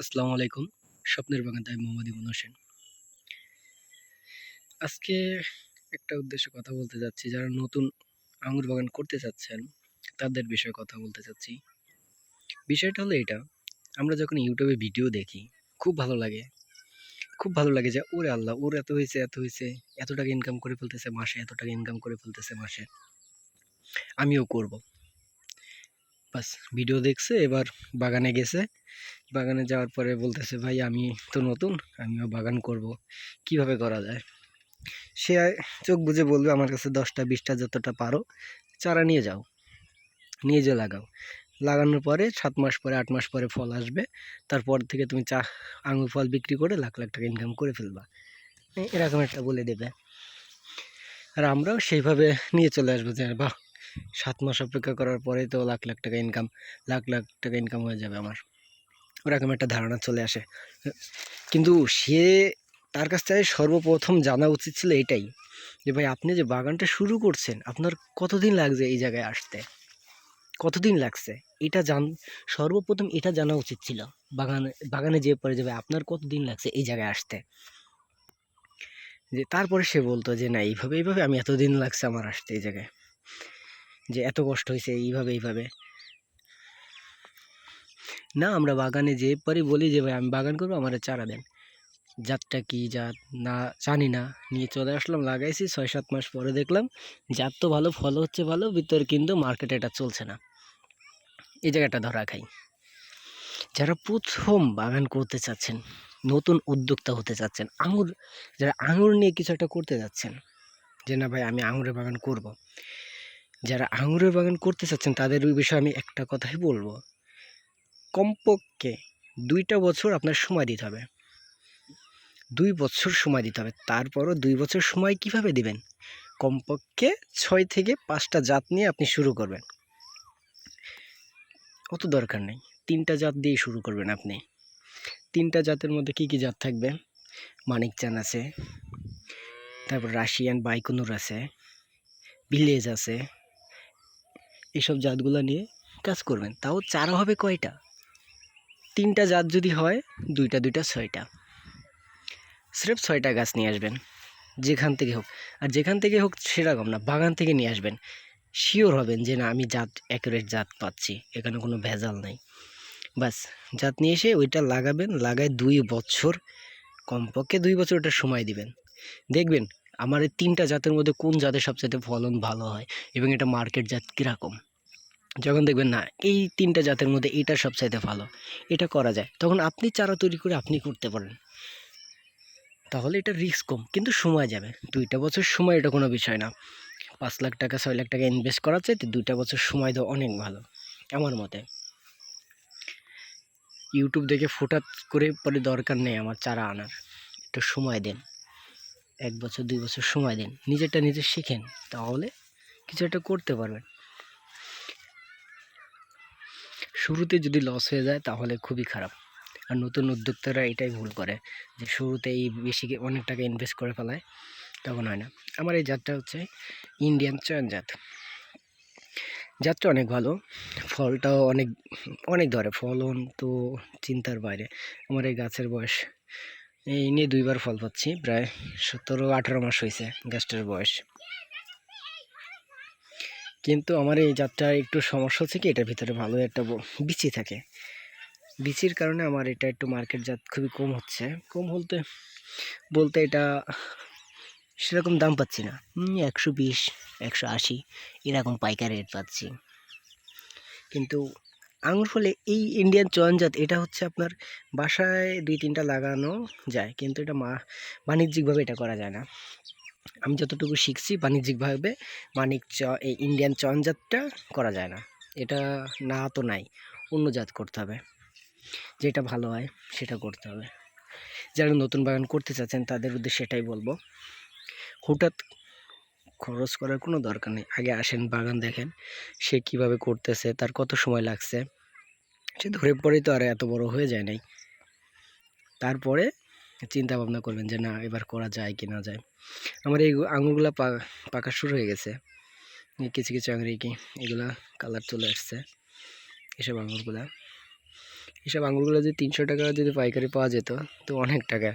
আসসালামু আলাইকুম। স্বপ্নের বাগান, তাই মোহাম্মদ ইমন হোসেন। আজকে একটা উদ্দেশ্যে কথা বলতে যাচ্ছি। যারা নতুন আঙুর বাগান করতে চাচ্ছেন, তাদের বিষয়ে কথা বলতে চাচ্ছি। বিষয়টা হলো এটা, আমরা যখন ইউটিউবে ভিডিও দেখি, খুব ভালো লাগে। খুব ভালো লাগে যে, ওরে আল্লাহ, ওর এত হয়েছে এত হয়েছে, এত টাকা ইনকাম করে ফেলতেছে মাসে, এত টাকা ইনকাম করে ফেলতেছে মাসে। আমিও করব। বাস ভিডিও দেখছে, এবার বাগানে গেছে। বাগানে যাওয়ার পরে বলতেছে, ভাই, আমি তো নতুন, আমিও বাগান করব। কীভাবে করা যায়? সে চোখ বুঝে বলবে, আমার কাছে দশটা, বিশটা যতটা পারো, চারা নিয়ে যাও। নিয়ে যেয়ে লাগাও। লাগানোর পরে, সাত মাস পরে, আট মাস পরে ফল আসবে। তারপর থেকে তুমি চা, আঙুর ফল বিক্রি করে লাখ লাখ টাকা ইনকাম করে ফেলবা। এরকম একটা বলে দেবে। আর আমরাও সেইভাবে নিয়ে চলে আসব যে, বাহ সাত মাস অপেক্ষা করার পরে তো লাখ লাখ টাকা ইনকাম লাখ লাখ টাকা ইনকাম হয়ে যাবে আমার। ওরকম একটা ধারণা চলে আসে। কিন্তু সে তার কাছ থেকে সর্বপ্রথম জানা উচিত ছিল এটাই, যে ভাই আপনি যে বাগানটা শুরু করছেন, আপনার কতদিন লাগছে এই জায়গায় আসতে? কতদিন লাগছে? এটা জান, সর্বপ্রথম এটা জানা উচিত ছিল, বাগানে বাগানে যে পরে যাবে আপনার কতদিন লাগছে এই জায়গায় আসতে? যে তারপরে সে বলতো যে না, এইভাবে এইভাবে আমি এতদিন লাগছে আমার আসতে এই জায়গায়। যে এত কষ্ট হয়েছে এইভাবে এইভাবে। না, আমরা বাগানে যে পারি বলি যে, ভাই, আমি বাগান করব, আমার চারা দেন। জাতটা কি জাত না, জানি না। নিয়ে চলে আসলাম, লাগাইছি ছয় সাত মাস পরে দেখলাম জাত তো ভালো ফল হচ্ছে ভালো, ভিতরে কিন্তু মার্কেটে এটা চলছে না। এই জায়গাটা ধরা খাই। যারা প্রথম বাগান করতে চাচ্ছেন, নতুন উদ্যোক্তা হতে চাচ্ছেন, আঙুর, যারা আঙুর নিয়ে কিছু একটা করতে যাচ্ছেন, যে, না, ভাই, আমি আঙুরের বাগান করব। যারা আঙুরের বাগান করতে চাচ্ছেন, তাদের ওই বিষয়ে আমি একটা কথাই বলব। কমপক্ষে দুইটা বছর আপনার সময় দিতে হবে। দুই বছর সময় দিতে হবে। তারপরও দুই বছর সময় কীভাবে দিবেন? কমপক্ষে ছয় থেকে পাঁচটা জাত নিয়ে আপনি শুরু করবেন। অত দরকার নেই। তিনটা জাত দিয়ে শুরু করবেন আপনি। তিনটা জাতের মধ্যে কি কি জাত থাকবে? মানিকচান আছে। তারপর রাশিয়ান বাইকুনুর আছে। ভিলেজ আছে। এইসব জাতগুলো নিয়ে কাজ করবেন। তাও চারা হবে কয়টা? তিনটা জাত যদি হয়, দুইটা দুইটা, ছয়টা। স্রেফ ছয়টা গাছ নিয়ে আসবেন, যেখান থেকে হোক। আর যেখান থেকে হোক সেরকম না, বাগান থেকে নিয়ে আসবেন। শিওর হবেন যে না, আমি জাত, অ্যাকুরেট জাত পাচ্ছি, এখানে কোনো ভেজাল নাই। বাস জাত নিয়ে এসে ওইটা লাগাবেন, লাগায় দুই বছর, কমপক্ষে দুই বছর ওটা সময় দিবেন। দেখবেন আমার এই তিনটা জাতের মধ্যে কোন জাতের সবচেয়ে ফলন ভালো হয় এবং এটা মার্কেট জাত কীরকম? যখন দেখবেন, না, এই তিনটা জাতের মধ্যে এটা সবচাইতে ভালো, এটা করা যায়। তখন আপনি চারা তৈরি করে আপনি করতে পারেন। তাহলে এটা রিস্ক কম, কিন্তু সময় যাবে। দুইটা বছর সময় এটা কোনো বিষয় না। পাঁচ লাখ টাকা, ছয় লাখ টাকা ইনভেস্ট করার চাইতে দুইটা বছর সময় দেওয়া অনেক ভালো, আমার মতে। ইউটিউব দেখে ফোটাত করে পরে দরকার নেই আমার চারা আনার। একটু সময় দেন। এক বছর, দুই বছর সময় দিন, নিজেরটা নিজে শিখেন, তাহলে কিছু একটা করতে পারবেন। শুরুতে যদি লস হয়ে যায়, তাহলে খুবই খারাপ। আর নতুন উদ্যোক্তারা এটাই ভুল করে, যে শুরুতেই বেশি কে- অনেক টাকা ইনভেস্ট করে ফেলায়, তখন হয় না। আমার এই জাতটা হচ্ছে ইন্ডিয়ান চয়ন জাত। জাতটা অনেক ভালো, ফলটাও অনেক অনেক ধরে। ফলন তো চিন্তার বাইরে। আমার এই গাছের বয়স এই নিয়ে দুইবার ফল পাচ্ছি, প্রায় সতেরো, আঠেরো মাস হয়েছে গাছটার বয়স। কিন্তু আমার এই জাতটা একটু সমস্যা হচ্ছে কি, এটার ভিতরে ভালো একটা বিচি থাকে। বিচির কারণে আমার এটা একটু মার্কেট জাত খুবই কম হচ্ছে। কম বলতে বলতে এটা সেরকম দাম পাচ্ছি না। একশো বিশ, একশো আশি, এরকম পাইকারি রেট পাচ্ছি। কিন্তু আঙুর ফলে এই ইন্ডিয়ান চয়নজাত এটা হচ্ছে আপনার বাসায় দুই তিনটা লাগানো যায়, কিন্তু এটা মা, বাণিজ্যিকভাবে এটা করা যায় না। আমি যতটুকু শিখছি বাণিজ্যিকভাবে মানিক চ, এই ইন্ডিয়ান চয়নজাতটা করা যায় না। এটা না তো নাই, অন্য জাত করতে হবে। যেটা ভালো হয়, সেটা করতে হবে। যারা নতুন বাগান করতে চাচ্ছেন, তাদের উদ্দেশ্যে সেটাই বলব। হঠাৎ খরচ করার কোনো দরকার নেই। আগে আসেন, বাগান দেখেন, সে কীভাবে করতেছে, তার কত সময় লাগছে। সে ধরে পরেই তো আর এত বড় হয়ে যায় নাই। তারপরে চিন্তা ভাবনা করবেন যে, না, এবার করা যায় কি না যায়? আমার এই আঙুরগুলা পাকা শুরু হয়ে গেছে। কিছু কিছু আঙুর কি, এগুলা কালার চলে আসছে। এসব আঙুরগুলা। এসব আঙুরগুলো যদি তিনশো টাকা যদি পাইকারি পাওয়া যেত, তো অনেক টাকা।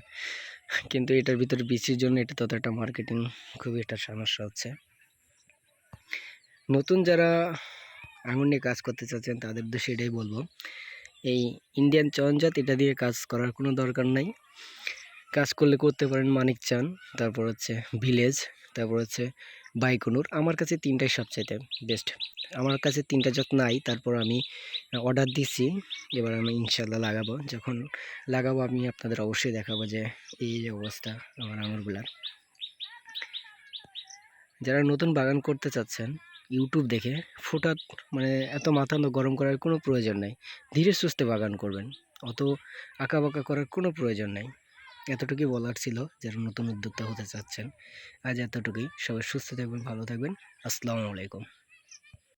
কিন্তু এটার ভিতরে বিসির জন্য এটা তত একটা মার্কেটিং খুবই একটা সমস্যা হচ্ছে। নতুন যারা আঙুর নিয়ে কাজ করতে চাচ্ছেন, তাদের উদ্দেশ্যে এটাই বলব। এই ইন্ডিয়ান চঞ্জাত এটা দিয়ে কাজ করার কোনো দরকার নাই। কাজ করলে করতে পারেন মানিক চান তারপর হচ্ছে ভিলেজ তারপর হচ্ছে বাইকনুর। আমার কাছে তিনটাই সবচাইতে বেস্ট আমার কাছে তিনটা যত নাই, তারপর আমি অর্ডার দিছি। এবার আমি ইনশাল্লাহ লাগাবো। যখন লাগাবো, আমি আপনাদের অবশ্যই দেখাবো যে এই যে অবস্থা আমার আঙুরগুলার যারা নতুন বাগান করতে চাচ্ছেন, ইউটিউব দেখে ফুটাত মানে এত মাথা গরম করার কোনো প্রয়োজন নাই। ধীরে সুস্থে বাগান করবেন। অত আঁকা বাঁকা করার কোনো প্রয়োজন নাই। এতটুকুই বলার ছিল যারা নতুন উদ্যোক্তা হতে চাচ্ছেন। আজ এতটুকুই। সবাই সুস্থ থাকবেন, ভালো থাকবেন। আসসালামু আলাইকুম।